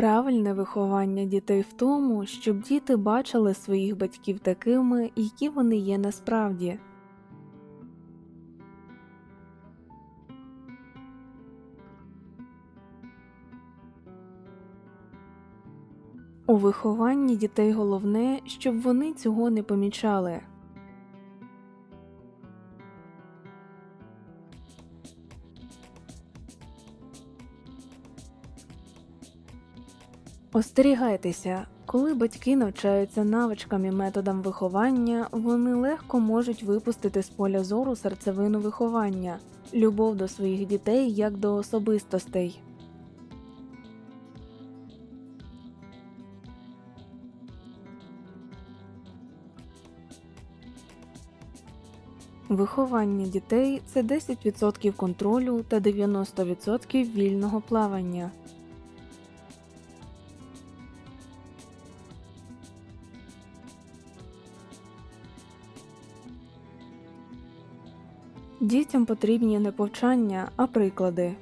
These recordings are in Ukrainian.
Правильне виховання дітей в тому, щоб діти бачили своїх батьків такими, які вони є насправді. У вихованні дітей головне, щоб вони цього не помічали. Остерігайтеся, коли батьки навчаються навичкам і методам виховання, вони легко можуть випустити з поля зору серцевину виховання, любов до своїх дітей як до особистостей. Виховання дітей це 10% контролю та 90% вільного плавання. Дітям потрібні не повчання, а приклади.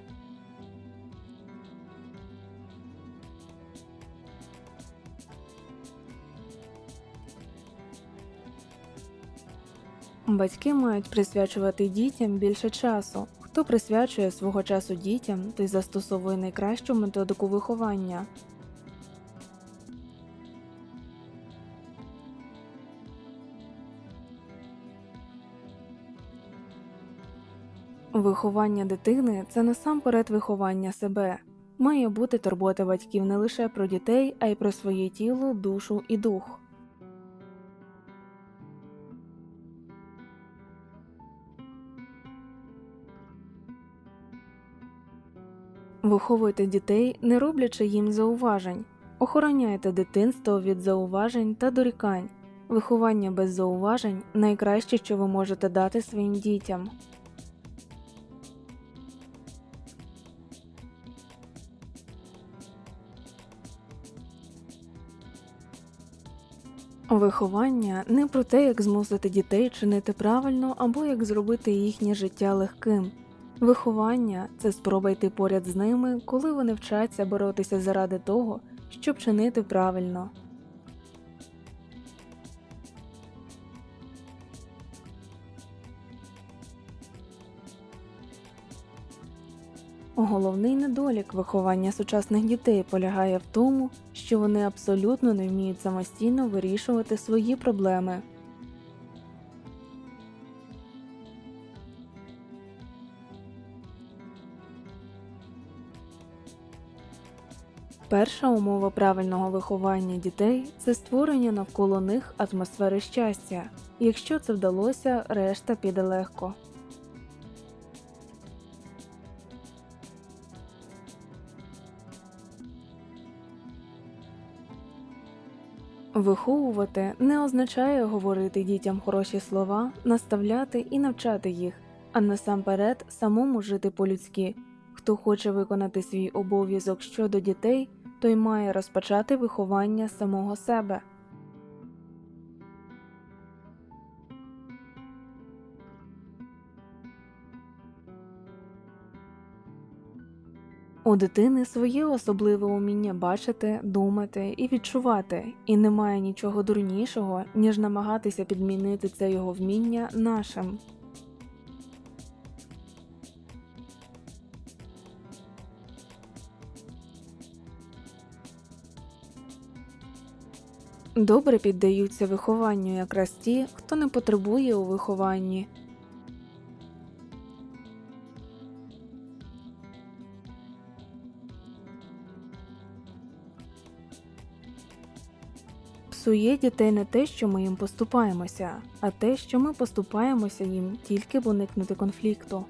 Батьки мають присвячувати дітям більше часу. Хто присвячує свого часу дітям, той застосовує найкращу методику виховання. Виховання дитини це насамперед виховання себе. Має бути турбота батьків не лише про дітей, а й про своє тіло, душу і дух. Виховуйте дітей, не роблячи їм зауважень. Охороняйте дитинство від зауважень та дорікань. Виховання без зауважень найкраще, що ви можете дати своїм дітям. Виховання не про те, як змусити дітей чинити правильно або як зробити їхнє життя легким. Виховання це спроба йти поряд з ними, коли вони вчаться боротися заради того, щоб чинити правильно. Головний недолік виховання сучасних дітей полягає в тому, що вони абсолютно не вміють самостійно вирішувати свої проблеми. Перша умова правильного виховання дітей це створення навколо них атмосфери щастя. Якщо це вдалося, решта піде легко. Виховувати не означає говорити дітям хороші слова, наставляти і навчати їх, а насамперед самому жити по-людськи. Хто хоче виконати свій обов'язок щодо дітей, той має розпочати виховання самого себе. У дитини своє особливе уміння бачити, думати і відчувати, і немає нічого дурнішого, ніж намагатися підмінити це його вміння нашим. Добре піддаються вихованню якраз ті, хто не потребує у вихованні. Псує дітей не те, що ми їм поступаємося, а те, що ми поступаємося їм тільки уникнути конфлікту.